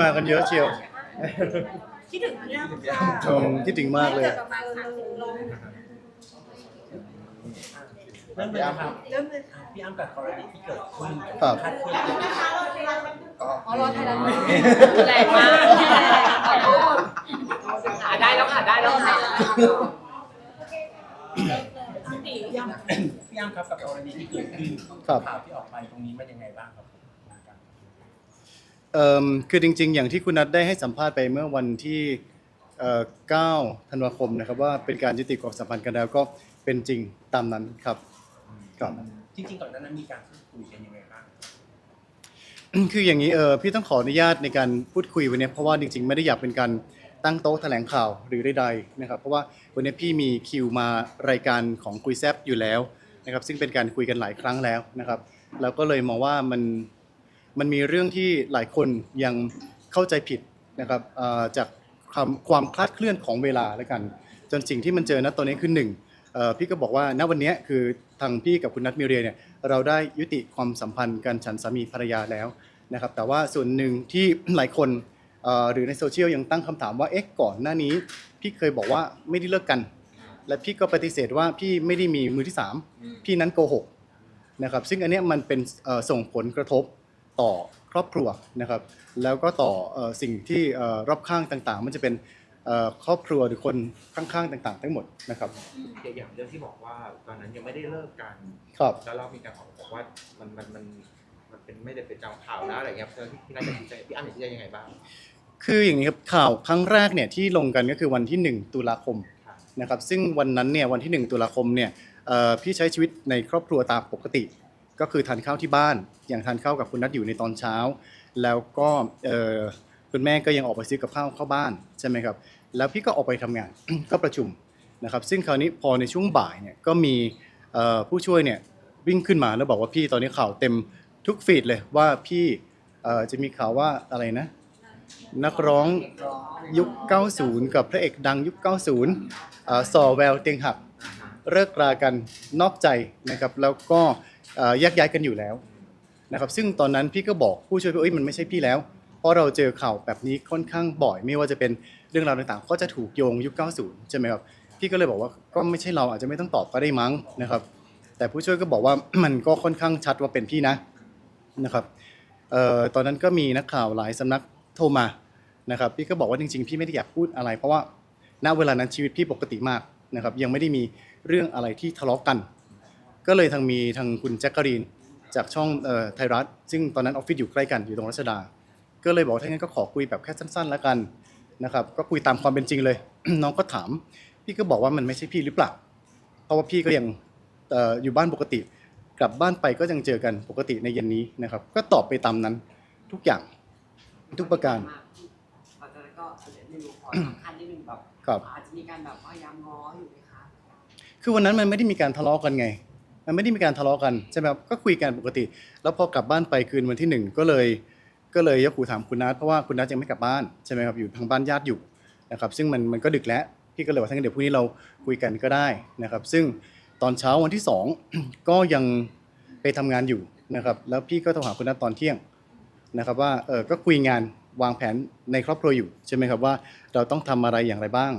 มากันเยอะเชียวคิดถึงพี่อ้ำค่ะอืมคิดถึงมากเลย ประมาณสามสิบโลเริ่มเลยครับเริ่มเลยค่ะพี่อ้ำกับกรณีที่เกิดขึ้นครับคาดเคลื่อนอ๋อรอไทยแลนด์แรงมากขอโทษขาได้แล้วค่ะได้แล้วค่ะพี่อ้ำพี่อ้ำครับกับกรณีที่เกิดขึ้นครับ ข่าวที่ออกไปตรงนี้มันยังไงบ้างครับ เอ่อคือจริง ๆ อย่างที่คุณนัทได้ให้สัมภาษณ์ไปเมื่อวันที่เอ่อ9ธันวาคมนะครับว่าเป็นการยุติความสัมพันธ์กันแล้วก็เป็นจริงตามนั้นครับครับ จริงๆก่อนหนานั้นมีการพูดคุยกันยังไงบ้างคืออย่างนี้เออพี่ต้องขออนุญาตในการพูดคุยวันนี้เพราะว่าจริงๆ ไม่ได้อยากเป็นการตั้งโต๊ะแถลงข่าวหรือใดๆนะครับเพราะว่าวันนี้พี่มีคิวมารายการของคุยแซบอยู่แล้วนะครับซึ่งเป็นการคุยกันหลายครั้งแล้วนะครับแล้วก็เลยมองว่ามัน มันมีเรื่องที่หลายคนยังเข้าใจผิดนะครับจากความคลาดเคลื่อนของเวลาแล้วกัน จนสิ่งที่มันเจอณตอนนี้คือหนึ่งพี่ก็บอกว่าณวันนี้คือทางพี่กับคุณนัทมิเรียเนี่ยเราได้ยุติความสัมพันธ์กันฉันสามีภรรยาแล้วนะครับแต่ว่าส่วนหนึ่งที่หลายคนหรือในโซเชียลยังตั้งคำถามว่าเอ๊ะก่อนหน้านี้ พี่เคยบอกว่าไม่ได้เลิกกัน และพี่ก็ปฏิเสธว่าพี่ไม่ได้มีมือที่สามพี่นั้นโกหกนะครับซึ่งอันนี้มันเป็นส่งผลกระทบ ต่อครอบครัวนะครับ แล้วก็ต่อเอ่อสิ่งที่เอ่อรอบข้างต่างๆ มันจะเป็นเอ่อครอบครัวหรือคนข้างๆต่าง ๆ ทั้งหมดนะครับอย่างเรื่องที่บอกว่าตอนนั้นยังไม่ได้เลิกกันครับแล้วเรามีการออกมาบอกว่ามันมันมันมันเป็นไม่ได้เป็นจำข่าวนะอะไรเงี้ยเพื่อที่พี่น่าจะชี้แจงพี่อ้ำจะชี้แจงยังไงบ้างคืออย่างนี้ครับข่าวครั้งแรกเนี่ยที่ลงกันก็คือวันที่ 1 ตุลาคมครับนะครับซึ่งวันนั้นเนี่ยวันที่ 1 ตุลาคมเนี่ยเอ่อพี่ใช้ชีวิตในครอบครัวตามปกติ ก็คือทานข้าวที่บ้าน อย่างทานข้าวกับคุณนัทอยู่ในตอนเช้า แล้วก็คุณแม่ก็ยังออกไปซื้อกับข้าวเข้าบ้านใช่ไหมครับ แล้วพี่ก็ออกไปทำงาน ก็ประชุมนะครับ ซึ่งคราวนี้พอในช่วงบ่ายเนี่ยก็มีผู้ช่วยเนี่ยวิ่งขึ้นมาแล้วบอกว่าพี่ตอนนี้ข่าวเต็มทุกฟีดเลยว่าพี่จะมีข่าวว่าอะไรนะ นักร้องยุค 90 กับพระเอกดังยุค 90สอแววเตียงหักเลิกรากันนอกใจนะครับ แล้วก็ เอ่อแยกย้ายกันอยู่แล้วนะครับซึ่งตอนนั้นพี่ก็บอกผู้ช่วยว่าเอ้ยมันไม่ใช่พี่แล้ว เพราะเราเจอข่าวแบบนี้ค่อนข้างบ่อย ไม่ว่าจะเป็นเรื่องราวต่างๆ ก็จะถูกโยงยุค 90 ใช่ไหมครับพี่ก็เลยบอกว่าก็ไม่ใช่เราอาจจะไม่ต้องตอบก็ได้มั้งนะครับแต่ผู้ช่วยก็บอกว่า มันก็ค่อนข้างชัดว่าเป็นพี่นะนะครับเอ่อตอนนั้นก็มีนักข่าวหลายสำนักโทรมานะครับพี่ก็บอกว่าจริงๆพี่ไม่ได้อยากพูดอะไร เพราะว่าณเวลานั้นชีวิตพี่ปกติมากนะครับยังไม่ได้มีเรื่องอะไรที่ทะเลาะกัน ก็เลยทางมีทางคุณแจ็คกะรีนจากช่องเอ่อไทยรัฐ ซึ่งตอนนั้นออฟฟิศอยู่ใกล้กันอยู่ตรงรัชดา ก็เลยบอกว่าถ้างั้นก็ขอคุยแบบแค่สั้นๆแล้วกันนะครับก็คุยตามความเป็นจริงเลย น้องก็ถาม พี่ก็บอกว่ามันไม่ใช่พี่หรือเปล่าเพราะว่าพี่ก็ยังเอ่ออยู่บ้านปกติ กลับบ้านไปก็ยังเจอกันปกติในเย็นนี้นะครับ ก็ตอบไปตามนั้นทุกอย่างทุกประการหลังจากนั้นก็ไม่รู้ขอสำคัญนิดนึงแบบครับอาจจะมีการแบบพยายามง้ออยู่ไหมคะคือวันนั้นมันไม่ได้มีการทะเลาะกันไง มันไม่ได้มีการทะเลาะกันใช่ไหมครับก็คุยกันปกติ แล้วพอกลับบ้านไปคืนวันที่หนึ่งก็เลย ก็เลยยกหูถามคุณนัทเพราะว่าคุณนัทยังไม่กลับบ้านใช่ไหมครับอยู่ทางบ้านญาติอยู่นะครับซึ่งมันมันก็ดึกแล้วพี่ก็เลยว่าถ้างั้นเดี๋ยวพรุ่งนี้เราคุยกันก็ได้นะครับซึ่งตอนเช้าวันที่สอง ก็ยังไปทำงานอยู่นะครับแล้วพี่ก็โทรหาคุณนัทตอนเที่ยงนะครับว่าเออก็คุยงานวางแผนในครอบครัวอยู่ใช่ไหมครับว่าเราต้องทำอะไรอย่างไรบ้าง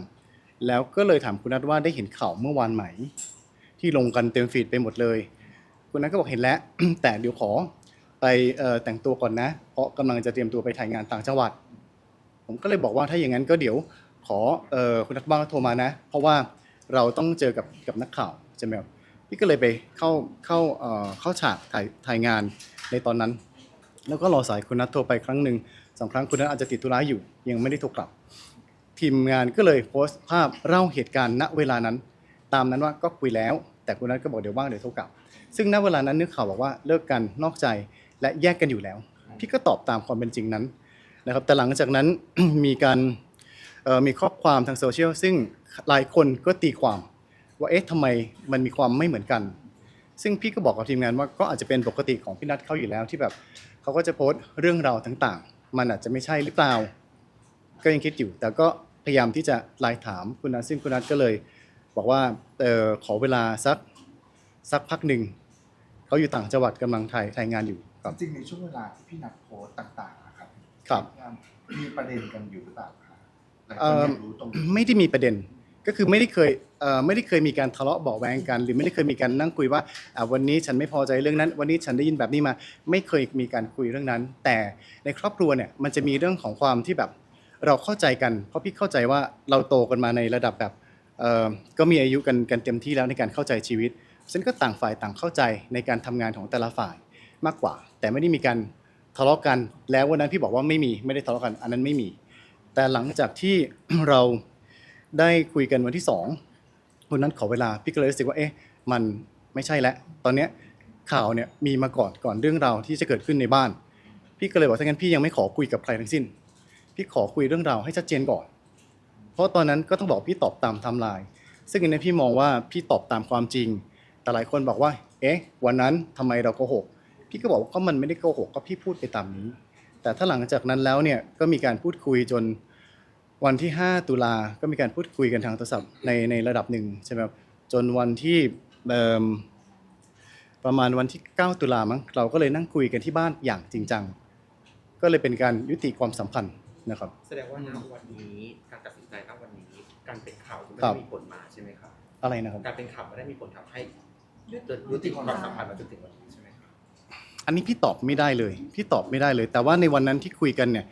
แล้วก็เลยถามคุณนัทว่าได้เห็นข่าวเมื่อวานไหม ที่ลงกันเต็มฟีดไปหมดเลยคุณนัทก็บอกเห็นแล้ว แต่เดี๋ยวขอไปแต่งตัวก่อนนะ เพราะกำลังจะเตรียมตัวไปถ่ายงานต่างจังหวัด ผมก็เลยบอกว่าถ้าอย่างนั้นก็เดี๋ยวขอคุณนัทบ้างโทรมานะ เพราะว่าเราต้องเจอกับกับนักข่าวใช่ไหมครับพี่ก็เลยไปเข้าเข้าเอ่อเข้าฉากถ่ายถ่ายงานในตอนนั้น แล้วก็รอสายคุณนัทโทรไปครั้งหนึ่งสองครั้งคุณนัทอาจจะติดธุระอยู่ ยังไม่ได้โทรกลับ ทีมงานก็เลยโพสต์ภาพเล่าเหตุการณ์ณเวลานั้น ตามนั้นว่าก็คุยแล้ว แต่คุณนัทก็บอกเดี๋ยวว่างเดี๋ยวโทรกลับ ซึ่งณเวลานั้นนึกข่าวบอกว่าเลิกกันนอกใจและแยกกันอยู่แล้ว พี่ก็ตอบตามความเป็นจริงนั้นนะครับแต่หลังจากนั้น มีการมีข้อความทางโซเชียลซึ่งหลายคนก็ตีความว่าเอ๊ะทำไมมันมีความไม่เหมือนกัน ซึ่งพี่ก็บอกกับทีมงานว่าก็อาจจะเป็นปกติของพี่นัทเขาอยู่แล้วที่แบบเขาก็จะโพสต์เรื่องราวต่างๆ มันอาจจะไม่ใช่หรือเปล่า ก็ยังคิดอยู่ แต่ก็พยายามที่จะไลน์ถามคุณนัทซึ่งคุณนัทก็เลย บอกว่าเออขอเวลาสักสักพักหนึ่งเขาอยู่ต่างจังหวัดกำลังถ่ายถ่ายงานอยู่ครับ จริงๆในช่วงเวลาที่พี่นัดโพสต์ต่างๆนะครับครับ มีประเด็นกันอยู่หรือเปล่าคะหลายคเอ่นออยากรู้ตรงนี้ไม่ได้มีประเด็น ก็คือไม่ได้เคยเอ่อไม่ได้เคยมีการทะเลาะเบาะแวงกัน หรือไม่ได้เคยมีการนั่งคุยว่าอะวันนี้ฉันไม่พอใจเรื่องนั้น วันนี้ฉันได้ยินแบบนี้มา ไม่เคยมีการคุยเรื่องนั้น แต่ในครอบครัวเนี่ยมันจะมีเรื่องของความที่แบบเราเข้าใจกัน เพราะพี่เข้าใจว่าเราโตกันมาในระดับแบบเอ่อ ก็มีอายุกันกันเต็มที่แล้วในการเข้าใจชีวิตฉันก็ต่างฝ่ายต่างเข้าใจในการทำงานของแต่ละฝ่ายมากกว่า แต่ไม่ได้มีการทะเลาะกัน แล้ววันนั้นพี่บอกว่าไม่มีไม่ได้ทะเลาะกัน อันนั้นไม่มี แต่หลังจากที่เราได้คุยกันวันที่สองวันนั้นขอเวลาพี่ก็เลยรู้สึกว่าเอ๊ะมันไม่ใช่แล้วตอนเนี้ยข่าวเนี่ยมีมาก่อนก่อนเรื่องราวที่จะเกิดขึ้นในบ้าน พี่ก็เลยบอกถ้างั้นพี่ยังไม่ขอคุยกับใครทั้งสิ้น พี่ขอคุยเรื่องราวให้ชัดเจนก่อน เพราะตอนนั้นก็ต้องบอกพี่ตอบตามไทม์ไลน์ซึ่งอันนี้พี่มองว่าพี่ตอบตามความจริง แต่หลายคนบอกว่า เอ๊ะ วันนั้นทำไมเราโกหก พี่ก็บอกว่าก็มันไม่ได้โกหกก็พี่พูดไปตามนี้ แต่ถ้าหลังจากนั้นแล้วเนี่ยก็มีการพูดคุยจนวันที่ 5 ตุลา ก็มีการพูดคุยกันทางโทรศัพท์ในในระดับหนึ่งใช่ไหมครับ จนวันที่เประมาณวันที่ 9 ตุลามั้ง เราก็เลยนั่งคุยกันที่บ้านอย่างจริงจัง ก็เลยเป็นการยุติความสัมพันธ์นะครับ แสดงว่าณวันนี้ การตัดสินใจณวันนี้ การเป็นข่าวไม่ครัได้บมีผลมาใช่ไหมครับ อะไรนะครับ การเป็นข่าวไม่ได้มีผลทำให้ยุติความสัมพันธ์มาจนถึงวันนี้ใช่ไหมครับอันนี้พี่ตอบไม่ได้เลย พี่ตอบไม่ได้เลย แต่ว่าในวันนั้นที่คุยกันเนี่ย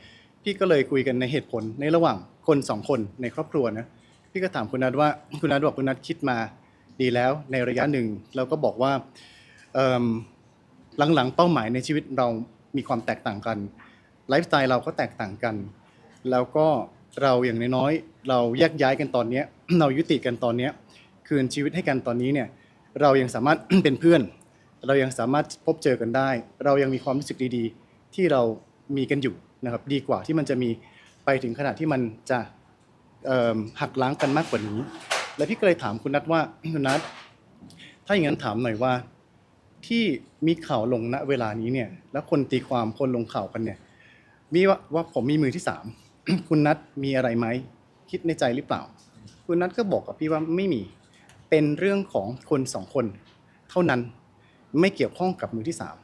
พี่ก็เลยคุยกันในเหตุผลในระหว่างคนสองคนในครอบครัวนะ พี่ก็ถามคุณนัทว่า คุณนัทบอกคุณนัทคิดมาดีแล้วในระยะหนึ่งเราก็บอกว่าเอิ่มหลังๆเป้าหมายในชีวิตเรามีความแตกต่างกัน ไลฟ์สไตล์เราก็แตกต่างกัน แล้วก็ เราอย่างน้อยๆเราแยกย้ายกันตอนเนี้ย เรายุติกันตอนเนี้ยคืนชีวิตให้กันตอนนี้เนี่ยเรายังสามารถ เป็นเพื่อน เรายังสามารถพบเจอกันได้ เรายังมีความรู้สึกดีๆ ที่เรามีกันอยู่นะครับดีกว่าที่มันจะมีไปถึงขนาดที่มันจะเอิ่มหักล้างกันมากกว่านี้ แล้วพี่ก็เลยถามคุณนัทว่า คุณนัทถ้าอย่างนั้นถามหน่อยว่า ที่มีข่าวลงณเวลานี้เนี่ย แล้วคนตีความคนลงข่าวกันเนี่ย มีว่าว่าผมมีมือที่สาม คุณนัทมีอะไรไหมคิดในใจหรือเปล่า คุณนัทก็บอกกับพี่ว่าไม่มีเป็นเรื่องของคนสองคน เท่านั้นไม่เกี่ยวข้องกับมือที่สาม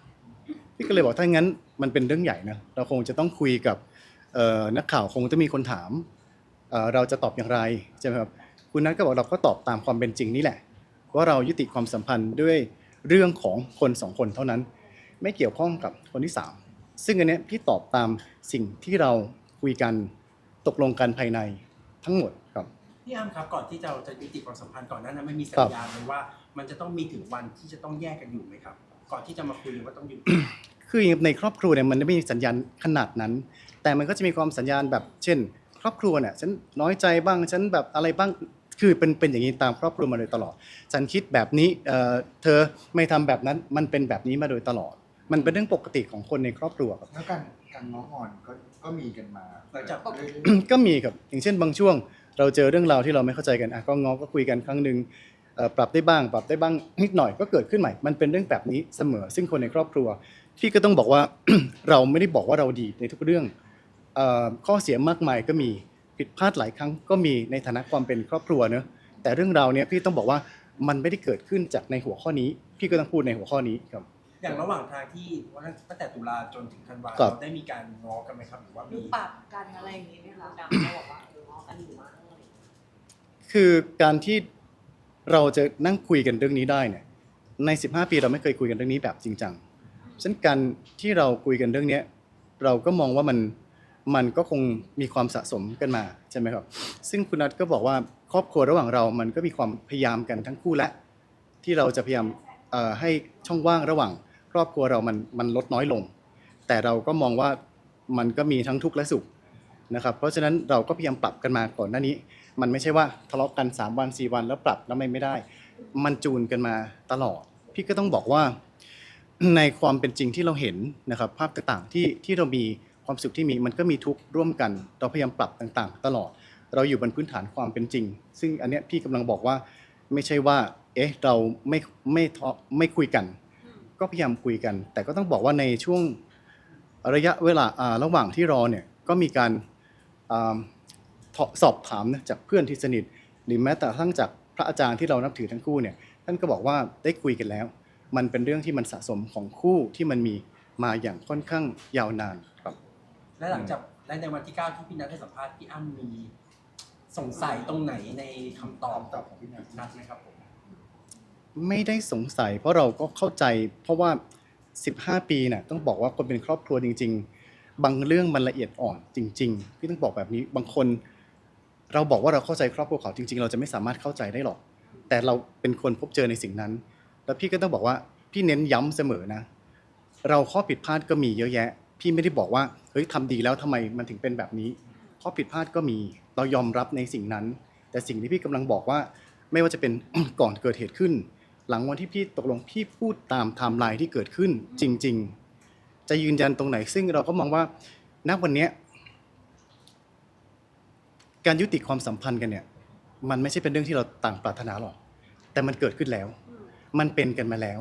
พี่ก็เลยบอกถ้างั้นมันเป็นเรื่องใหญ่นะเราคงจะต้องคุยกับนักข่าวคงจะมีคนถามเเราจะตอบอย่างไรใช่ไหมครับคุณนัทก็บอกเราก็ตอบตามความเป็นจริงนี่แหละว่าเรายุติความสัมพันธ์ด้วยเรื่องของคนสองคนเท่านั้น ไม่เกี่ยวข้องกับคนที่สามซึ่งอันนี้พี่ตอบตามสิ่งที่เรา คุยกันตกลงกันภายในทั้งหมดครับ พี่อ้ำครับก่อนที่เราจะยุติความสัมพันธ์ก่อนหน้านั้นไม่มีสัครัญบญาณเลยว่า มันจะต้องมีถึงวันที่จะต้องแยกกันอยู่ไหมครับ ก่อนที่จะมาคุยว่าต้องอยู่ คือในครอบครัวเนี่ยมันไม่มีสัญญาณขนาดนั้น แต่มันก็จะมีความสัญญาณแบบ เช่น ครอบครัวเนี่ยฉันน้อยใจบ้างฉันแบบอะไรบ้างคือเป็นเป็นอย่างนี้ตามครอบครัวมาโดยตลอด ฉันคิดแบบนี้เอ่อเธอไม่ทำแบบนั้นมันเป็นแบบนี้มาโดยตลอด มันเป็นเรื่องปกติของคนในครอบครัวครับ แล้วการการง้องอนก็ ก็มีกันมาหลังจากเรื่อยก็มีครับอย่างเช่นบางช่วง เราเจอเรื่องราวที่เราไม่เข้าใจกันอะก็ง้อก็คุยกันครั้งหนึ่งเอ่อปรับได้บ้าง ปรับได้บ้าง นิดหน่อยก็เกิดขึ้นใหม่ มันเป็นเรื่องแบบนี้เสมอ ซึ่งคนในครอบครัวพี่ก็ต้องบอกว่า เราไม่ได้บอกว่าเราดีในทุกเรื่องเอ่อข้อเสียมากมายก็มีผิดพลาดหลายครั้งก็มีในฐานะความเป็นครอบครัวเนอะแต่เรื่องราวเนี้ยพี่ต้องบอกว่ามันไม่ได้เกิดขึ้นจากในหัวข้อนี้ พี่ก็ต้องพูดในหัวข้อนี้ครับ อย่างระหว่างทางที่ว่าตั้งแต่ตุลาจนถึงธันวาครับเราได้มีการง้อกันไหมครับหรือว่าหรืมีอปรับกันอะไรอย่างงี้ไหมคะดังเขาบอกว่าเออง้อกันอยู่มั้งอะไรอย่างเงี้ยคือการที่เราจะนั่งคุยกันเรื่องนี้ได้เนี่ยใน 15 ปีเราไม่เคยคุยกันเรื่องนี้แบบจริงจังฉะนั้นการที่เราคุยกันเรื่องเนี้ยเราก็มองว่ามันมันก็คงมีความสะสมกันมาใช่ไหมครับ ซึ่งคุณนัทก็บอกว่าครอบครัวระหว่างเรามันก็มีความพยายามกันทั้งคู่และ ที่เราจะพยายามเอ่อให้ช่องว่างระหว่างค รอบครัวเรามันมันลดน้อยลง แต่เราก็มองว่ามันก็มีทั้งทุกข์และสุขนะครับ เพราะฉะนั้นเราก็พยายามปรับกันมาก่อนหน้านี้ มันไม่ใช่ว่าทะเลาะกัน 3 วัน 4 วันแล้วปรับแล้วไม่ไม่ได้ มันจูนกันมาตลอด พี่ก็ต้องบอกว่าในความเป็นจริงที่เราเห็นนะครับ ภาพต่างๆที่ที่เรามีความสุขที่มีมันก็มีทุกข์ร่วมกัน เราพยายามปรับต่างๆ ตลอด เราอยู่บนพื้นฐานความเป็นจริง ซึ่งอันเนี้ยพี่กำลังบอกว่าไม่ใช่ว่า เอ๊ะเราไม่ไม่ทะไม่คุยกัน ก็พยายามคุยกัน แต่ก็ต้องบอกว่าในช่วงระยะเวลาระหว่างที่รอเนี่ยก็มีการอสอบถามนะจากเพื่อนที่สนิทหรือแม้แต่ทั้งจากพระอาจารย์ที่เรานับถือทั้งคู่เนี่ยท่านก็บอกว่าได้คุยกันแล้ว มันเป็นเรื่องที่มันสะสมของคู่ที่มันมีมาอย่างค่อนข้างยาวนานครับ และหลังจากและในวันที่เก้าที่พี่นัทให้สัมภาษณ์พี่อ้ำมีสงสัยตรงไหนในคำตอบตอบของพี่นัทนัทไหมครับผม ไม่ได้สงสัย เพราะเราก็เข้าใจ เพราะว่า 15 ปีน่ะต้องบอกว่าคนเป็นครอบครัวจริง ๆ บางเรื่องมันละเอียดอ่อนจริง ๆ พี่ต้องบอกแบบนี้บางคน เราบอกว่าเราเข้าใจครอบครัวเขาจริง ๆ เราจะไม่สามารถเข้าใจได้หรอก แต่เราเป็นคนพบเจอในสิ่งนั้น แล้วพี่ก็ต้องบอกว่าพี่เน้นย้ำเสมอนะ เราข้อผิดพลาดก็มีเยอะแยะ พี่ไม่ได้บอกว่าเฮ้ยทำดีแล้วทำไมมันถึงเป็นแบบนี้ ข้อผิดพลาดก็มีเรายอมรับในสิ่งนั้น แต่สิ่งที่พี่กำลังบอกว่า ไม่ว่าจะเป็นก่อนเกิดเหตุขึ้น หลังวันที่พี่ตกลงพี่พูดตามไทม์ไลน์ที่เกิดขึ้นจริง ๆ จะยืนยันตรงไหน ซึ่งเราก็มองว่าณวันเนี้ยการยุติความสัมพันธ์กันเนี่ย มันไม่ใช่เป็นเรื่องที่เราต่างปรารถนาหรอกแต่มันเกิดขึ้นแล้ว มันเป็นกันมาแล้ว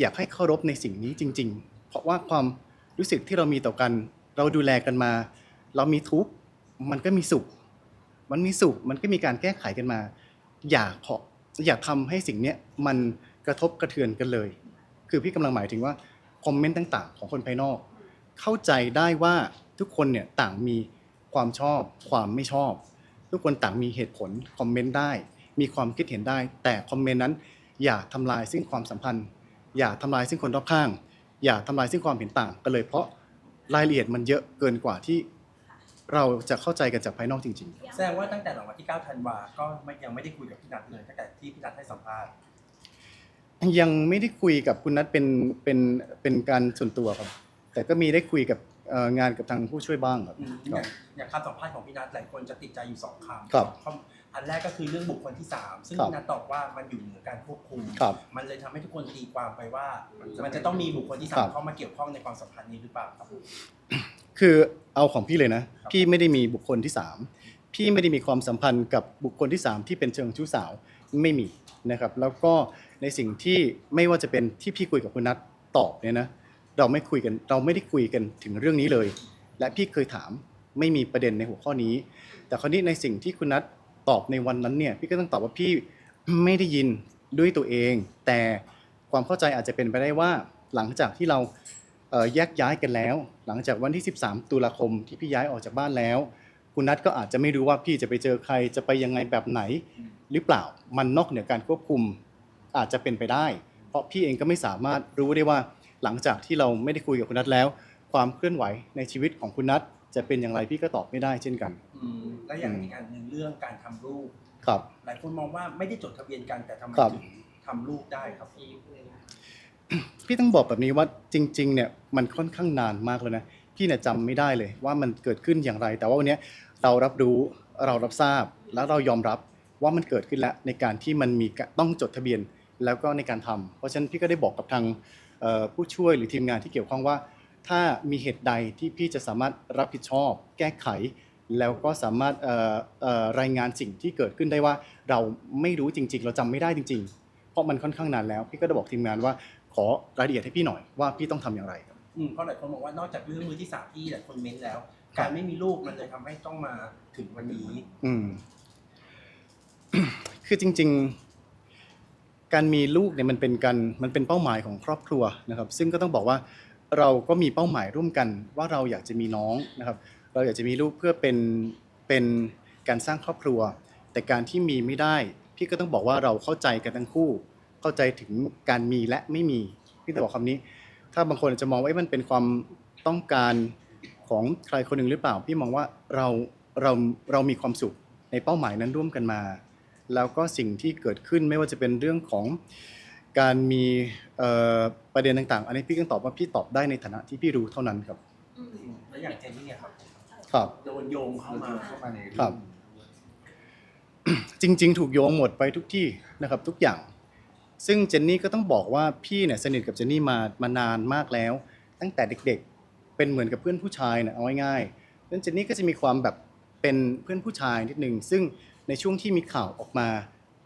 อยากให้เคารพในสิ่งนี้จริง ๆ เพราะว่าความรู้สึกที่เรามีต่อกัน เราดูแลกันมา เรามีทุกข์มันก็มีสุข มันมีสุข มันก็มีการแก้ไขกันมา อย่าเพาะ อย่าทำให้สิ่งเนี้ยมันกระทบกระเทือนกันเลย คือพี่กำลังหมายถึงว่าคอมเมนต์ต่างๆ ของคนภายนอก เข้าใจได้ว่าทุกคนเนี่ยต่างมีความชอบ ความไม่ชอบ ทุกคนต่างมีเหตุผลคอมเมนต์ได้ มีความคิดเห็นได้ แต่คอมเมนต์นั้น อย่าทำลายซึ่งความสัมพันธ์ อย่าทำลายซึ่งคนรอบข้าง อย่าทำลายซึ่งความเห็นต่างกันเลยเพราะรายละเอียดมันเยอะเกินกว่าที่ เราจะเข้าใจกันจากภายนอกจริง แสดงว่าตั้งแต่หลังวันที่ 9 ธันวา ก็ไม่ยังไม่ได้คุยกับพี่นัทเลยตั้งแต่ที่พี่นัทให้สัมภาษณ์ ๆ ยังไม่ได้คุยกับคุณนัทเป็นเป็นเป็นการส่วนตัวครับ แต่ก็มีได้คุยกับเอ่องานกับทางผู้ช่วยบ้างครับ อืมคอรัย่าบงอย่างคำสัมภาษณ์ของพี่นัทหลายคนจะติดใจอยู่สองคำครับคำอันแรกก็คือเรื่องบุคคลที่สามซึ่งครับพี่นัทตอบว่ามันอยู่เหนือการควบคุม ครับมันเลยทำให้ทุกคนตีความไปว่า มันจะต้องมีบุคคลที่สาครัมบเข้ามาเกี่ยวข้องในความสัมพันธ์นี้หรือเปล่าครับผม คือเอาของพี่เลยนะครับพี่ไม่ได้มีบุคคลที่สามพี่ไม่ได้มีความสัมพันธ์กับบุคคลที่สามที่เป็นเชิงชู้สาวไม่มีนะครับ แล้วก็ในสิ่งที่ไม่ว่าจะเป็นที่พี่คุยกับคุณนัทตอบเนี่ยนะเราไม่คุยกันเราไม่ได้คุยกันถึงเรื่องนี้เลย และพี่เคยถามไม่มีประเด็นในหัวข้อนี้ แต่คราวนี้ในสิ่งที่คุณนัทตอบในวันนั้นเนี่ยพี่ก็ต้องตอบว่าพี่ไม่ได้ยินด้วยตัวเอง แต่ความเข้าใจอาจจะเป็นไปได้ว่าหลังจากที่เราเอ่อ แยกย้ายกันแล้ว หลังจากวันที่ 13 ตุลาคมที่พี่ย้ายออกจากบ้านแล้ว คุณนัทก็อาจจะไม่รู้ว่าพี่จะไปเจอใครจะไปยังไงแบบไหน หรือเปล่ามันนอกเหนือการควบคุมอาจจะเป็นไปได้ เพราะพี่เองก็ไม่สามารถรู้ได้ว่า หลังจากที่เราไม่ได้คุยกับคุณนัทแล้ว ความเคลื่อนไหวในชีวิตของคุณนัทจะเป็นอย่างไรพี่ก็ตอบไม่ได้เช่นกัน อืมแล้วอย่างอีกอันหนึ่งเรื่องการทำรูป ครับ หลายคนมองว่าไม่ได้จดทะเบียนกันแต่ทำไมครับ ถึงทำรูปได้ครับพี่ พี่ต้องบอกแบบนี้ว่าจริง ๆ เนี่ยมันค่อนข้างนานมากแล้วนะพี่เนี่ยจำไม่ได้เลยว่ามันเกิดขึ้นอย่างไร แต่ว่าวันเนี้ยเรารับรู้เรารับทราบแล้วเรายอมรับว่ามันเกิดขึ้นแล้วในการที่มันมีต้องจดทะเบียนแล้วก็ในการทำเพราะฉะนั้นพี่ก็ได้บอกกับทางเอ่อผู้ช่วยหรือทีมงานที่เกี่ยวข้องว่า ถ้ามีเหตุใดที่พี่จะสามารถรับผิดชอบ แก้ไข แล้วก็สามารถเอ่อเอ่อรายงานสิ่งที่เกิดขึ้นได้ว่าเราไม่รู้จริง ๆ เราจำไม่ได้จริง ๆ เพราะมันค่อนข้างนานแล้ว พี่ก็ได้บอกทีมงานว่า ขอรายละเอียดให้พี่หน่อยว่าพี่ต้องทำอย่างไรครับอืมเพราะหลายคนบอกว่านอกจากเรื่องมือที่สามที่หลายคนเม้นแล้ว การไม่มีลูกมันเลยทำให้ต้องมาถึงวันนี้ อืม คือจริง ๆ การมีลูกเนี่ยมันเป็นการมันเป็นเป้าหมายของครอบครัวนะครับ ซึ่งก็ต้องบอกว่าเราก็มีเป้าหมายร่วมกัน ว่าเราอยากจะมีน้องนะครับ เราอยากจะมีลูกเพื่อเป็นเป็นการสร้างครอบครัว แต่การที่มีไม่ได้ พี่ก็ต้องบอกว่าเราเข้าใจกันทั้งคู่ เข้าใจถึงการมีและไม่มีพี่จะบอกคำนี้ ถ้าบางคนอาจจะมองว่าเอ๊ะมันเป็นความต้องการของใครคนหนึ่งหรือเปล่า พี่มองว่าเราเราเรามีความสุขในเป้าหมายนั้นร่วมกันมา แล้วก็สิ่งที่เกิดขึ้นไม่ว่าจะเป็นเรื่องของการมีเอ่อประเด็นต่าง ๆ อันนี้พี่ก็ตอบว่าพี่ตอบได้ในฐานะที่พี่รู้เท่านั้นครับอืมแล้วอย่างเจนนี่อะครับครับโดนโยงเข้ามาเข้ามาในครับ จริง ๆ ถูกโยงหมดไปทุกที่นะครับ ทุกอย่าง ซึ่งเจนนี่ก็ต้องบอกว่าพี่เนี่ยสนิทกับเจนนี่มามานานมากแล้ว ตั้งแต่เด็กๆ เป็นเหมือนกับเพื่อนผู้ชายนะเอาง่ายๆแล้วเจนนี่ก็จะมีความแบบเป็นเพื่อนผู้ชายนิดนึงซึ่งในช่วงที่มีข่าวออกมา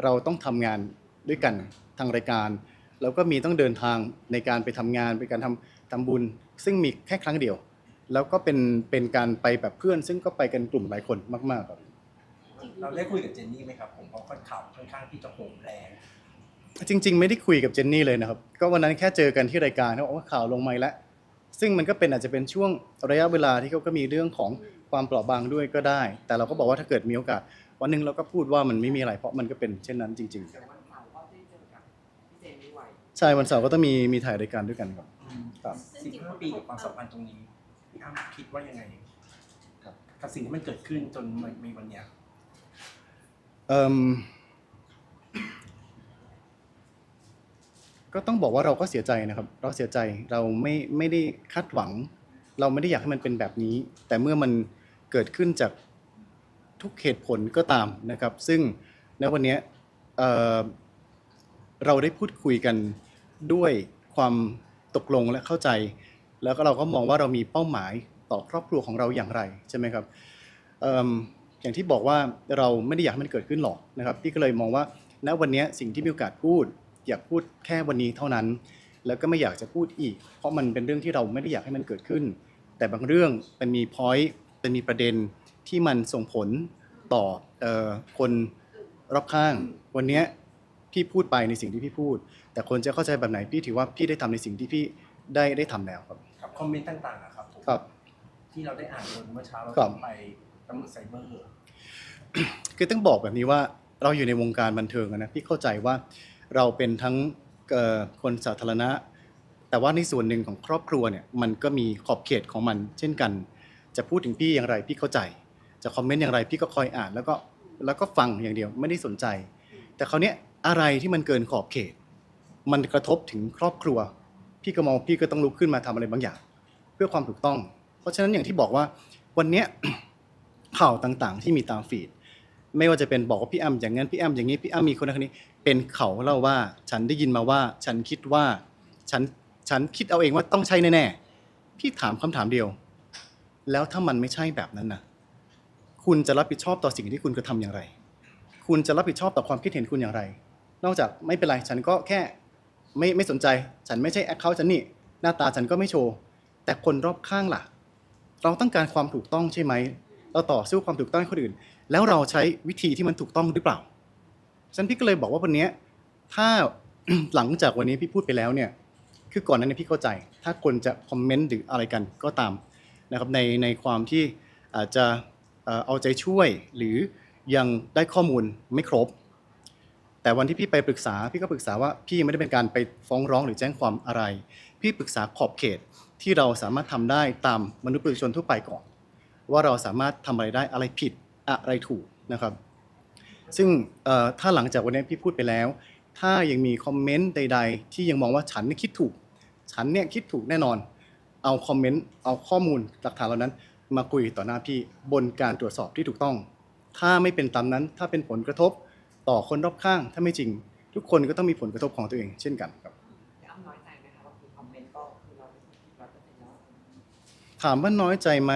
เราต้องทำงานด้วยกันทางรายการแล้วก็มีต้องเดินทางในการไปทำงานไปการทำทำบุญ ซึ่งมีแค่ครั้งเดียว แล้วก็เป็นเป็นการไปแบบเพื่อน ซึ่งก็ไปกันกลุ่มหลายคนมากๆครับเราได้คุยกับเจนนี่ไหมครับผมเพราะข่าวค่อนข้างที่จะโหมแรง จริง ๆ ไม่ได้คุยกับเจนนี่เลยนะครับ ก็วันนั้นแค่เจอกันที่รายการเขาบอกว่าข่าวลงมาอีกแล้ว ซึ่งมันก็เป็นอาจจะเป็นช่วงระยะเวลาที่เขาก็มีเรื่องของความเปราะบางด้วยก็ได้ แต่เราก็บอกว่าถ้าเกิดมีโอกาส วันหนึ่งเราก็พูดว่ามันไม่มีอะไรเพราะมันก็เป็นเช่นนั้นจริง แต่วันเสาร์ก็ได้เจอกับพี่เจนไม่ไหวๆ ใช่วันเสาร์ก็ต้องมีมีถ่ายรายการด้วยกันครับอืมครับ สิบห้าปีกับความสัมพันธ์ตรงนี้พี่อ้ำคิดว่ายังไงครับ กับสิ่งที่มันเกิดขึ้นจนมันมีวันเนี้ย เอิ่ม ก็ต้องบอกว่าเราก็เสียใจนะครับ เราเสียใจเราไม่ไม่ได้คาดหวัง เราไม่ได้อยากให้มันเป็นแบบนี้ แต่เมื่อมันเกิดขึ้นจากทุกเหตุผลก็ตามนะครับ ซึ่งในวันนี้เเราได้พูดคุยกันด้วยความตกลงและเข้าใจ แล้วก็เราก็มองว่าเรามีเป้าหมายต่อครอบครัวของเราอย่างไรใช่ไหมครับเอิ่มอย่างที่บอกว่าเราไม่ได้อยากให้มันเกิดขึ้นหรอกนะครับพี่ก็เลยมองว่าณวันนี้สิ่งที่มีโอกาสพูด อยากพูดแค่วันนี้เท่านั้น แล้วก็ไม่อยากจะพูดอีก เพราะมันเป็นเรื่องที่เราไม่ได้อยากให้มันเกิดขึ้น แต่บางเรื่องมันมีพอยต์เป็นมีประเด็นที่มันส่งผลต่อเอ่อคนรอบข้าง วันเนี้ยพี่พูดไปในสิ่งที่พี่พูด แต่คนจะเข้าใจแบบไหนพี่ถือว่าพี่ได้ทำในสิ่งที่พี่ได้ได้ทำแล้วครับกับคอมเมนต์ต่างๆอะครับผมครับ ที่เราได้อ่านบนเมื่อเช้าเราครับไปตำรวจไซเบอร์คือต้องบอกแบบนี้ว่าเราอยู่ในวงการบันเทิงอะนะพี่เข้าใจว่า เราเป็นทั้งคนสาธารณะ แต่ว่าในส่วนหนึ่งของครอบครัวเนี่ยมันก็มีขอบเขตของมันเช่นกัน จะพูดถึงพี่อย่างไรพี่เข้าใจ จะคอมเมนต์อย่างไรพี่ก็คอยอ่าน แล้วก็แล้วก็ฟังอย่างเดียวไม่ได้สนใจ แต่คราวนี้อะไรที่มันเกินขอบเขต มันกระทบถึงครอบครัว พี่ก็มองพี่ก็ต้องลุกขึ้นมาทำอะไรบางอย่าง เพื่อความถูกต้อง เพราะฉะนั้นอย่างที่บอกว่าวันนี้ข่าวต่างๆ ที่มีตามฟีดไม่ว่าจะเป็นบอกว่าพี่อ้ำอย่างนั้นพี่อ้ำอย่างนี้พี่อ้ำมีคนนั้นคนนี้ เป็นเขาเล่าว่า ฉันได้ยินมาว่า ฉันคิดว่า ฉันฉันคิดเอาเองว่าต้องใช่แน่ๆพี่ถามคำถามเดียว แล้วถ้ามันไม่ใช่แบบนั้นนะคุณจะรับผิดชอบต่อสิ่งที่คุณกระทำอย่างไร คุณจะรับผิดชอบต่อความคิดเห็นคุณอย่างไร นอกจากไม่เป็นไรฉันก็แค่ไม่ไม่สนใจ ฉันไม่ใช่แอคเคาท์ฉันนี่หน้าตาฉันก็ไม่โชว์แต่คนรอบข้างล่ะ เราต้องการความถูกต้องใช่ไหม เราต่อสู้ความถูกต้องให้คนอื่น แล้วเราใช้วิธีที่มันถูกต้องหรือเปล่า ฉันพี่ก็เลยบอกว่าวันนี้ถ้าหลังจากวันนี้พี่พูดไปแล้วเนี่ยคือก่อนนั้นเนพี่เข้าใจ ถ้าคนจะคอมเมนต์หรืออะไรกันก็ตามนะครับในในความที่อาจจะเอาใจช่วย หรือยังได้ข้อมูลไม่ครบ แต่วันที่พี่ไปปรึกษาพี่ก็ปรึกษาว่าพี่ไม่ได้เป็นการไปฟ้องร้องหรือแจ้งความอะไร พี่ปรึกษาขอบเขตที่เราสามารถทำได้ตามมนุษย์ประชาชนทั่วไปก่อน ว่าเราสามารถทำอะไรได้อะไรผิดอะไรถูกนะครับ ซึ่งเอ่อถ้าหลังจากวันนี้พี่พูดไปแล้ว ถ้ายังมีคอมเมนต์ใด ๆ ที่ยังมองว่าฉันเนี่ยคิดถูก ฉันเนี่ยคิดถูกแน่นอน เอาคอมเมนต์เอาข้อมูลหลักฐานเหล่านั้น มาคุยต่อหน้าพี่บนการตรวจสอบที่ถูกต้อง ถ้าไม่เป็นตามนั้นถ้าเป็นผลกระทบต่อคนรอบข้าง ถ้าไม่จริง ทุกคนก็ต้องมีผลกระทบของตัวเอง เช่นกันครับพี่อ้ำน้อยใจไหมคะว่าคือคอมเมนต์ก็คือเราเป็นผิดร้อยเปอร์เซ็นต์แล้วถามว่าน้อยใจไหม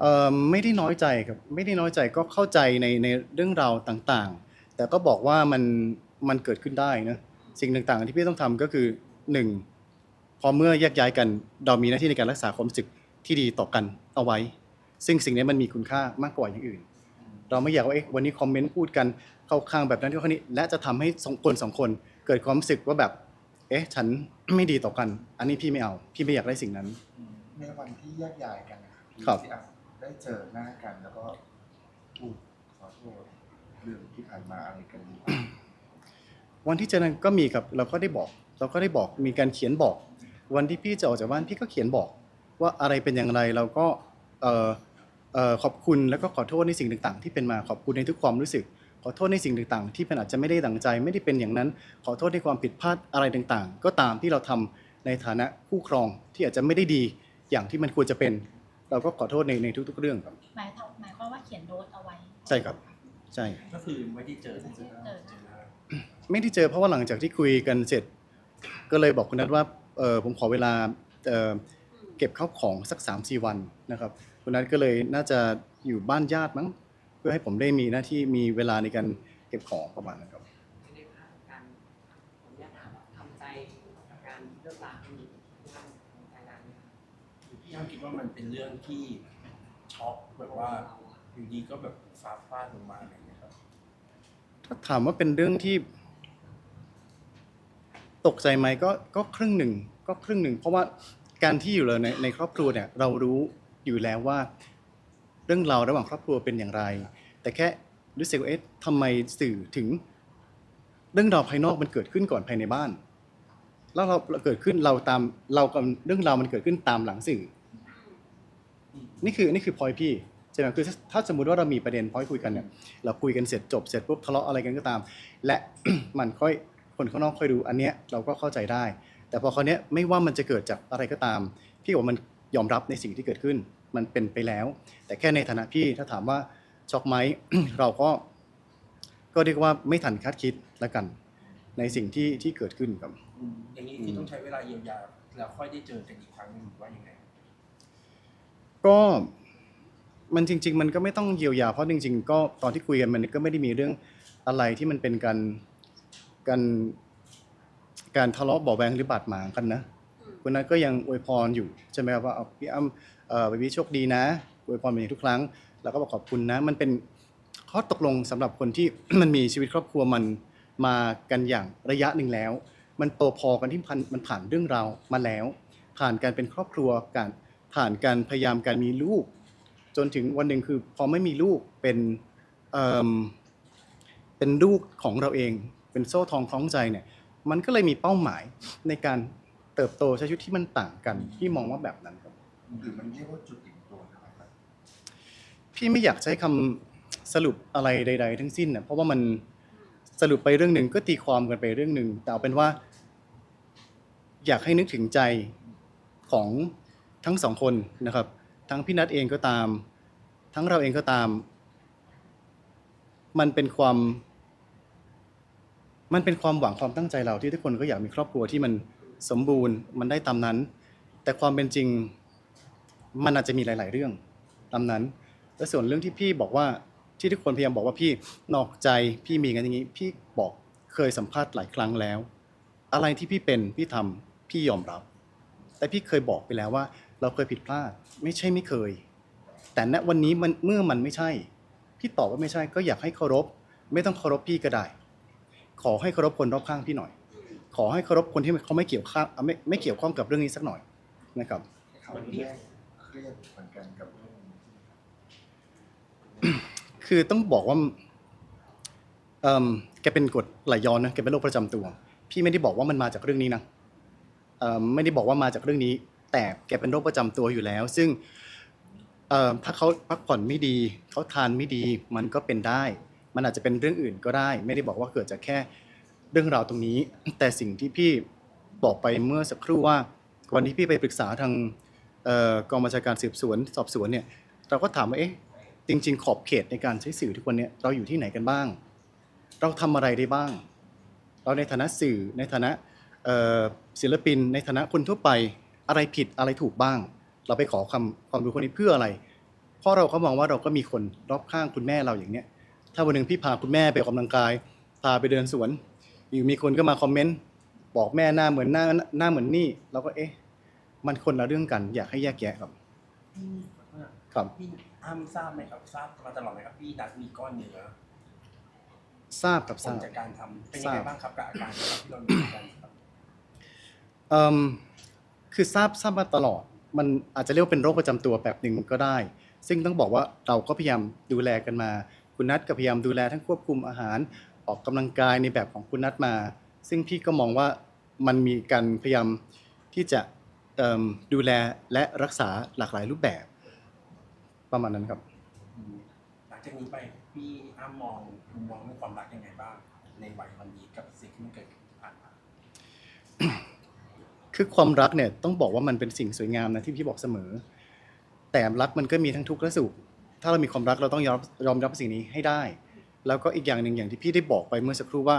เอ่อไม่ได้น้อยใจครับไม่ได้น้อยใจก็เข้าใจในในเรื่องราวต่างๆ แต่ก็บอกว่ามันมันเกิดขึ้นได้นะสิ่งต่างๆ ที่พี่ต้องทำก็คือหนึ่งพอเมื่อแยกย้ายกันเรามีหน้าที่ในการรักษาความรู้สึกที่ดีต่อกันเอาไว้ ซึ่งสิ่งนี้มันมีคุณค่ามากกว่าอย่างอื่น เราไม่อยากว่าเอ๊ะวันนี้คอมเมนต์พูดกันเข้าข้างแบบนั้นที่ว่านี้และจะทำให้สองคนสองคนเกิดความรู้สึกว่าแบบ เอ๊ะฉัน ไม่ดีต่อกัน อันนี้พี่ไม่เอา พี่ไม่อยากได้สิ่งนั้น ในวันที่แยกย้ายกันนะครับพี่ครับ ที่อะ ได้เจอหน้ากันแล้วก็พูดขอโทษเรื่องที่ผ่านมาอะไรกันดีบ้างวันที่เจอนั้นก็มีครับเราก็ได้บอก เราก็ได้บอกมีการเขียนบอก วันที่พี่จะออกจากบ้านพี่ก็เขียนบอก ว่าอะไรเป็นอย่างไรเราก็เอ่อเอ่อขอบคุณแล้วก็ขอโทษในสิ่งต่าง ๆ ที่เป็นมาขอบคุณในทุกความรู้สึก ขอโทษในสิ่งต่างๆ ที่มันอาจจะไม่ได้ดังใจ ไม่ได้เป็นอย่างนั้น ขอโทษในความผิดพลาดอะไรต่างๆ ก็ตามที่เราทำในฐานะคู่ครองที่อาจจะไม่ได้ดีอย่างที่มันควรจะเป็น เราก็ขอโทษในในทุก ๆ เรื่องครับ หมายความหมายความว่าเขียนโน้ตเอาไว้ใช่ครับใช่ ก็คือไม่ได้เจอเจอหน้าเออเจอหน้าไม่ได้เจอเพราะว่าหลังจากที่คุยกันเสร็จ ก็เลยบอกคุณนัทว่าเออผมขอเวลาเอ่อเก็บข้าวของสัก3าสี่วันนะครับคุณนัทก็เลยน่าจะอยู่บ้านญาติมั้ง เพื่อให้ผมได้มีหน้าที่มีเวลาในการเก็บของประมาณนั้นครับในภาพการผมอยากถามว่าทำใจกับการเลิกลาครั้งนี้พี่อ้ำทำใจได้ไหมคะ พี่อ้ำคิดว่ามันเป็นเรื่องที่ช็อกแบบว่าอยู่ดีก็แบบฟ้าฟาดลงมาอะไรอย่างเงี้ยครับ ถ้าถามว่าเป็นเรื่องที่ ตกใจไหมก็ก็ครึ่งหนึ่งก็ครึ่งหนึ่ง เพราะว่าการที่อยู่เลยในในครอบครัวเนี่ยเรารู้อยู่แล้วว่า เรื่องราวระหว่างครอบครัวเป็นอย่างไร แต่แค่รู้สึกว่าเอ๊ะทำไมสื่อถึง เรื่องราวภายนอกมันเกิดขึ้นก่อนภายในบ้าน แล้วเราเราเกิดขึ้นเราตามเรากับเรื่องราวมันเกิดขึ้นตามหลังสื่อ นี่คือนี่คือพอยพี่ใช่ไหมคือถ้าสมมติว่าเรามีประเด็นพอยคุยกันเนี่ยเราคุยกันเสร็จจบเสร็จปุ๊บทะเลาะอะไรกันก็ตาม และมันค่อยคนข้างนอกค่อยดูอันเนี้ยเราก็เข้าใจได้ แต่พอคราวเนี้ยไม่ว่ามันจะเกิดจากอะไรก็ตาม พี่ว่ามันยอมรับในสิ่งที่เกิดขึ้น มันเป็นไปแล้ว แต่แค่ในฐานะพี่ถ้าถามว่าช็อกไหมเราก็ ก็เรียกว่าไม่ทันคาดคิดแล้วกัน ในสิ่งที่ที่เกิดขึ้นครับ อย่างนี้คือต้องใช้เวลาเยียวยาแล้วค่อยได้เจอกันอีกครั้งหนึ่งหรือว่ายังไง ก็มันจริง ๆ มันก็ไม่ต้องเยียวยาเพราะจริง ๆ ก็ตอนที่คุยกันมันก็ไม่ได้มีเรื่องอะไรที่มันเป็นการการการทะเลาะเบาะแวงหรือบาดหมางกันนะคุณนัทก็ยังอวยพรอยู่ใช่ไหมครับว่าเอาพี่อ้ำเอ่อบีบีโชคดีนะอวยพรแบบนี้ทุกครั้ง แล้วก็บอกขอบคุณนะ มันเป็นข้อตกลงสำหรับคนที่ มันมีชีวิตครอบครัวมันมากันอย่างระยะหนึ่งแล้ว มันโตพอกันที่มันผ่านเรื่องราวมาแล้ว ผ่านการเป็นครอบครัวการ ผ่านการพยายามการมีลูก จนถึงวันหนึ่งคือพอไม่มีลูกเป็นเอิ่มเป็นลูกของเราเอง เป็นโซ่ทองคล้องใจเนี่ยมันก็เลยมีเป้าหมายในการเติบโตใช้ชีวิตที่มันต่างกันพี่มองว่าแบบนั้นครับหรือมันเรียกว่าจุดอิ่มตัวนะครับพี่ไม่อยากใช้คำสรุปอะไรใด ๆ ทั้งสิ้นนะเพราะว่ามันสรุปไปเรื่องหนึ่งก็ตีความกันไปเรื่องหนึ่งแต่เอาเป็นว่า อยากให้นึกถึงใจของ ทั้งสองคนนะครับ ทั้งพี่นัทเองก็ตาม ทั้งเราเองก็ตาม มันเป็นความ มันเป็นความหวังความตั้งใจเราที่ทุกคนก็อยากมีครอบครัวที่มันสมบูรณ์มันได้ตามนั้น แต่ความเป็นจริงมันอาจจะมีหลาย ๆ เรื่องตามนั้น และส่วนเรื่องที่พี่บอกว่าที่ทุกคนพยายามบอกว่าพี่นอกใจพี่มีกันอย่างนี้ พี่บอกเคยสัมภาษณ์หลายครั้งแล้ว อะไรที่พี่เป็นพี่ทำพี่ยอมรับ แต่พี่เคยบอกไปแล้วว่า เราเคยผิดพลาด ไม่ใช่ไม่เคย แต่ณวันนี้มันเมื่อมันไม่ใช่ พี่ตอบว่าไม่ใช่ก็อยากให้เคารพ ไม่ต้องเคารพพี่ก็ได้ ขอให้เคารพคนรอบข้างพี่หน่อย ขอให้เคารพคนที่เขาไม่เกี่ยวข้างไม่ไม่เกี่ยวข้องกับเรื่องนี้สักหน่อยนะครับ เขาแยกเครียดเหมือนกันกับเรื่องนี้คือต้องบอกว่าเอ่มแกเป็นกรดไหลย้อนนะแกเป็นโรคประจำตัว พี่ไม่ได้บอกว่ามันมาจากเรื่องนี้นะเอ่อไม่ได้บอกว่ามาจากเรื่องนี้ แต่แกเป็นโรคประจำตัวอยู่แล้ว ซึ่งถ้าเขาพักผ่อนไม่ดีเขาทานไม่ดีมันก็เป็นได้ มันอาจจะเป็นเรื่องอื่นก็ได้ ไม่ได้บอกว่าเกิดจากแค่เรื่องราวตรงนี้ แต่สิ่งที่พี่บอกไปเมื่อสักครู่ว่าวันที่พี่ไปปรึกษาทางกองบัญชาการสืบสวนสอบสวนเนี่ยเราก็ถามว่าเอ๊ะจริง ๆ ขอบเขตในการใช้สื่อทุกวันเนี้เราอยู่ที่ไหนกันบ้าง เราทำอะไรได้บ้าง เราในฐานะสื่อในฐานะศิลปินในฐานะคนทั่วไป อะไรผิดอะไรถูกบ้าง เราไปขอคำความรู้คนนี้เพื่ออะไร เพราะเราก็มองว่าเราก็มีคนรอบข้างคุณแม่เราอย่างเนี้ย ถ้าวันหนึ่งพี่พาคุณแม่ไปออกกำลังกาย พาไปเดินสวน อยู่มีคนก็มาคอมเมนต์บอกแม่หน้าเหมือนหน้าหน้าเหมือนนี่เราก็เอ๊ะ มันคนละเรื่องกัน อยากให้แยกแยะครับ พี่ครับพี่อ้ำทราบไหมครับทราบมาตลอดไหมครับพี่นัดมีก้อนเนื้อทราบกับผทราลบ จากการทำเป็นยังไงทราบบ้างครับกับอาการที่เรามีกันครับ เอิ่ม คือทราบทราบมาตลอด มันอาจจะเรียกว่าเป็นโรคประจำตัวแบบหนึ่งก็ได้ ซึ่งต้องบอกว่าเราก็พยายามดูแลกันมา คุณนัทก็พยายามดูแลทั้งควบคุมอาหาร ออกกำลังกายในแบบของคุณนัทมา ซึ่งพี่ก็มองว่ามันมีการพยายามที่จะดูแลและรักษาหลากหลายรูปแบบ ประมาณนั้นครับ หลังจากนี้ไปพี่อ้ำมองมุมมองเรื่องความรักยังไงบ้างในวัยวันนี้กับสิ่งที่มันเกิดขึ้นที่ผ่านมา คือความรักเนี่ยต้องบอกว่ามันเป็นสิ่งสวยงามนะที่พี่บอกเสมอ แต่รักมันก็มีทั้งทุกข์และสุข ถ้าเรามีความรักเราต้องยอมยอมรับสิ่งนี้ให้ได้ แล้วก็อีกอย่างหนึ่งอย่างที่พี่ได้บอกไปเมื่อสักครู่ว่า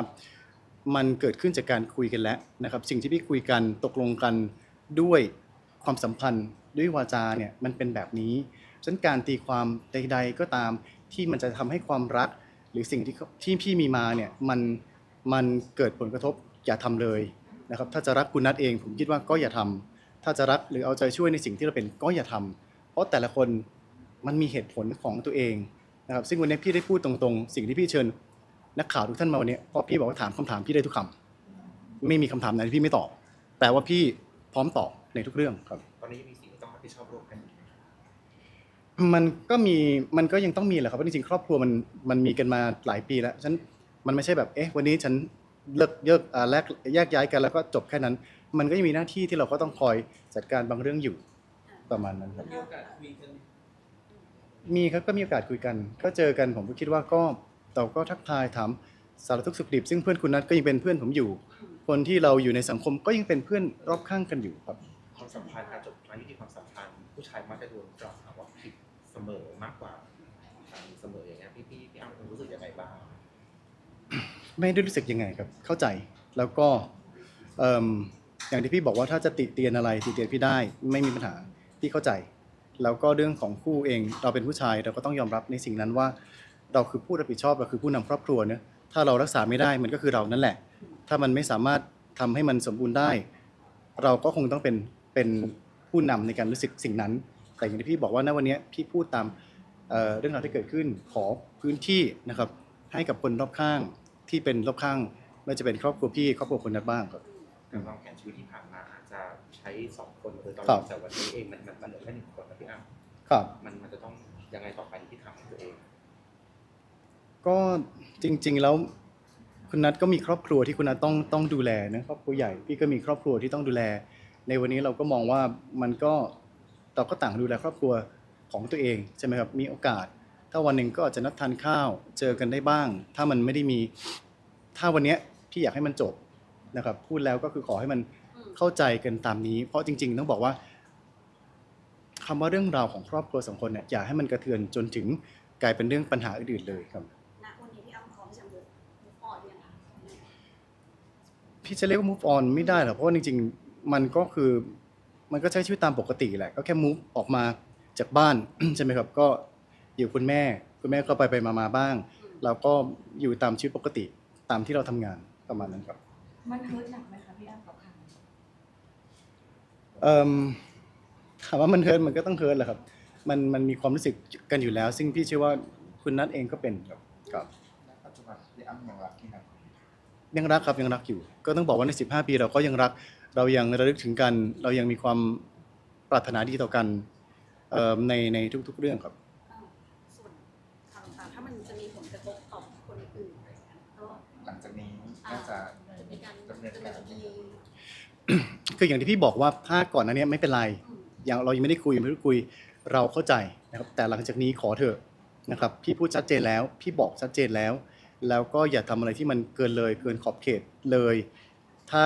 มันเกิดขึ้นจากการคุยกันแล้วนะครับ สิ่งที่พี่คุยกันตกลงกันด้วยความสัมพันธ์ด้วยวาจาเนี่ยมันเป็นแบบนี้ฉะนั้นการตีความใด ๆ ก็ตามที่มันจะทำให้ความรัก หรือสิ่งที่ที่พี่มีมาเนี่ยมันมันเกิดผลกระทบอย่าทำเลย นะครับถ้าจะรักคุณนัทเองผมคิดว่าก็อย่าทำถ้าจะรักหรือเอาใจช่วยในสิ่งที่เราเป็นก็อย่าทำเพราะแต่ละคนมันมีเหตุผลของตัวเองนะครับซึ่งวันนี้พี่ได้พูดตรงๆ สิ่งที่พี่เชิญนักข่าวทุกท่านมาวันนี้เพราะพี่บอกว่าถามคำถามพี่ได้ทุกคำไม่มีคำถามไหนที่พี่ไม่ตอบ แต่ว่าพี่พร้อมตอบในทุกเรื่องครับตอนนี้ยังมีสิ่งที่ต้องรับผิดชอบร่วมกันอยู่ไหมมันก็มีมันก็ยังต้องมีแหละครับเพราะจริงๆครอบครัวมันมันมีกันมาหลายปีแล้วฉะนันมันไม่ใช่แบบเอ๊ะวันนี้ฉัน เลิกเลิกอ่าแลกแยกย้ายกันแล้วก็จบแค่นั้น มันก็ยังมีหน้าที่ที่เราก็ต้องคอยจัดการบางเรื่องอยู่ประมาณนั้นครับมีโอกาสคุยกันมีครับก็มีโอกาสคุยกัน ก็เจอกันผมก็คิดว่าก็เราก็ทักทายถามสารทุกข์สุขดิบซึ่งเพื่อนคุณนัทก็ยังเป็นเพื่อนผมอยู่ คนที่เราอยู่ในสังคมก็ยังเป็นเพื่อนรอบข้างกันอยู่ครับ ความสัมพันธ์การจบการยุติความสัมพันธ์ผู้ชายมักจะโดนกล่าวหาว่าผิดเสมอมากกว่าสามีเสมออย่างเงี้ยพี่พี่พี่อ้ำรู้สึกยังไงบ้าง ไม่ได้รู้สึกยังไงครับ เข้าใจแล้วก็เอิ่มอย่างที่พี่บอกว่าถ้าจะติเตียนอะไรติเตียนพี่ได้ไม่มีปัญหาพี่เข้าใจ แล้วก็เรื่องของคู่เอง เราเป็นผู้ชายเราก็ต้องยอมรับในสิ่งนั้นว่า เราคือผู้รับผิดชอบเราคือผู้นำครอบครัวเนอะถ้าเรารักษาไม่ได้มันก็คือเรานั่นแหละ ถ้ามันไม่สามารถทำให้มันสมบูรณ์ได้ เราก็คงต้องเป็นเป็นผู้นำในการรู้สึกสิ่งนั้น แต่อย่างที่พี่บอกว่าณวันนี้พี่พูดตามเอ่อเรื่องราวที่เกิดขึ้นขอพื้นที่นะครับให้กับคนรอบข้าง ที่เป็นรอบข้างไม่ว่าจะเป็นครอบครัวพี่ครอบครัวคนนั้นบ้างครับ การวางแผนชีวิตที่ผ่านมาอาจจะใช้สองคนโดยตลครัอบดแต่วันนี้เองมันมันมันเหลือแค่หนึ่งคนนะพี่อ้ำครับ มันมันจะต้องยังไงต่อไปที่ทำของตัวเอง ก็จริง ๆ แล้วคุณนัทก็มีครอบครัวที่คุณนัทต้องต้องดูแลนะครอบครัวใหญ่พี่ก็มีครอบครัวที่ต้องดูแล ในวันนี้เราก็มองว่ามันก็เราก็ต่างดูแลครอบครัวของตัวเองใช่ไหมครับมีโอกาส ถ้าวันหนึ่งก็อาจจะนัดทานข้าวเจอกันได้บ้าง ถ้ามันไม่ได้มี ถ้าวันเนี้ยพี่อยากให้มันจบนะครับพูดแล้วก็คือขอให้มันเข้าใจกันตามนี้ เพราะจริง ๆ ต้องบอกว่าคำว่าเรื่องราวของครอบครัวสองคนเนี่ยอย่าให้มันกระเทือนจนถึงกลายเป็นเรื่องปัญหาอื่นๆเลยครับ ณวันนี้พี่อ้ำพร้อมที่จะ move move on ยังคะพี่จะเรียกว่า move on ไม่ได้หรอกเพราะว่าจริงๆ มันก็คือมันก็ใช้ชีวิตตามปกติแหละ ก็แค่ move ออกมาจากบ้าน ใช่ไหมครับ ก็อยู่คุณแม่ คุณแม่ก็ไปไปมามาบ้าง เราก็อยู่ตามชีวิตปกติ ตามที่เราทำงานประมาณนั้นครับ มันเฮิร์ตหนักไหมคะพี่อ้ำกับครั้งนี้เอ่มถามว่ามันเฮิร์ตมันก็ต้องเฮิร์ตแหละครับ มันมันมีความรู้สึกกันอยู่แล้ว ซึ่งพี่เชื่อว่าคุณนัทเองก็เป็นครับครับณปัจจุบันพี่อ้ำยังรักพี่นัทยังรักครับยังรักอยู่ ก็ต้องบอกว่าใน 15 ปีเราก็ยังรัก เรายังระลึกถึงกัน เรายังมีความปรารถนาดีต่อกันเอ่อในในทุกๆเรื่องครับ คืออย่างที่พี่บอกว่าถ้าก่อนหนั้นเนี้ยไม่เป็นไรอืมยังเรายังไม่ได้คุยยังไม่ได้คุยเราเข้าใจนะครับแต่หลังจากนี้ขอเถอะนะครับพี่พูดชัดเจนแล้ว พี่บอกชัดเจนแล้ว แล้วก็อย่าทำอะไรที่มันเกินเลยเกินขอบเขตเลย ถ้า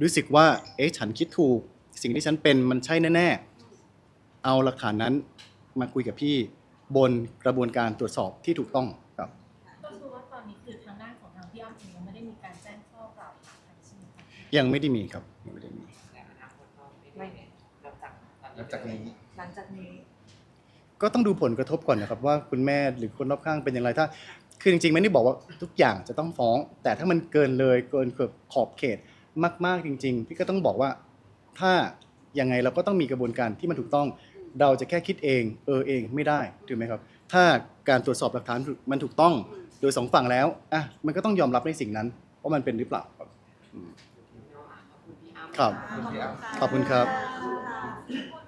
รู้สึกว่าเอ๊ะฉันคิดถูก สิ่งที่ฉันเป็นมันใช่แน่ๆเอาหลักฐานนั้นมาคุยกับพี่บนกระบวนการตรวจสอบที่ถูกต้องครับก็คือว่าตอนนี้คือทางด้านของทางพี่อ้ำเองยังไม่ได้มีการแจ้งข้อกล่าวหาใครใช่ไหมคะยังไม่ได้มีครับ ลังจากนี้ หลังจากนี้ก็ต้องดูผลกระทบก่อนนะครับว่าคุณแม่หรือคนรอบข้างเป็นอย่างไรถ้า คือจริงๆไม่ได้บอกว่าทุกอย่างจะต้องฟ้อง แต่ถ้ามันเกินเลยเกินขอบเขตมาก ๆจริง ๆ พี่ก็ต้องบอกว่าถ้ายังไงเราก็ต้องมีกระบวนการที่มันถูกต้อง เราจะแค่คิดเอง เออเองไม่ได้ถูกไหมครับ ถ้าการตรวจสอบหลักฐานมันถูกต้องโดยสองฝั่งแล้วอะมันก็ต้องยอมรับในสิ่งนั้นว่ามันเป็นหรือเปล่าครับอืมขอบคุณพี่อ้ำครับ ขอบคุณพี่อ้ำขอบคุณครับค่ะ